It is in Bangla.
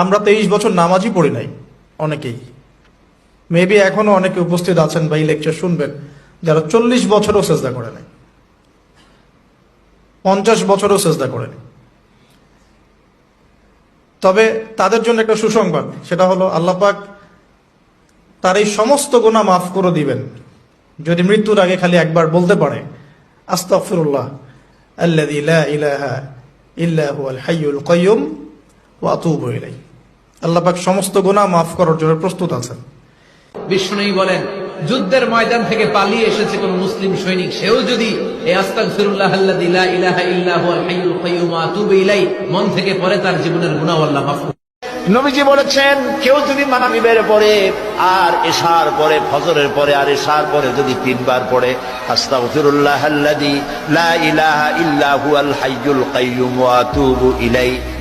আমরা তেইশ বছর নামাজই পড়ি নাই, অনেকেই। মেবি এখনও অনেকে উপস্থিত আছেন বা এই লেকচার শুনবেন, যারা চল্লিশ বছরও চেষ্টা করে নাই। পঞ্চাশ বছরও চেষ্টা করে নাই। তবে তাদের জন্য একটা সুসংবাদ, সেটা হলো আল্লাপাক তার এই সমস্ত গোনা মাফ করে দিবেন। যদি মৃত্যুর আগে খালি একবার বলতে পারে, আস্তাগফিরুল্লাহ, আল্লাযী লা ইলাহা ইল্লা হুয়াল হাইয়ুল কাইয়্যুম ওয়া আতুবু ইলাইহি। আল্লাহ পাক সমস্ত গুনাহ মাফ করার জন্য প্রস্তুত আছেন। বিষ্ণুই বলেন যুদ্ধের ময়দান থেকে পালিয়ে এসেছে কোন মুসলিম সৈনিক। সেও যদি এই আস্তাগফিরুল্লাহ আল্লাযী লা ইলাহা ইল্লা হুয়াল হাইয়ুল কাইয়্যুম ওয়া আতুবু ইলাই মন থেকে পরে তার জীবনের গুনাহ আল্লাহ মাফ নবীজি বলেছেন কেউ যদি মানাবিবের পরে আর এশার পরে ফজরের পরে আর এশার পরে যদি তিনবার পড়ে আস্তাগফিরুল্লাহ আল্লাযী লা ইলাহা ইল্লা হুয়াল হাইয়ুল কাইয়্যুম ওয়া আতুবু ইলাই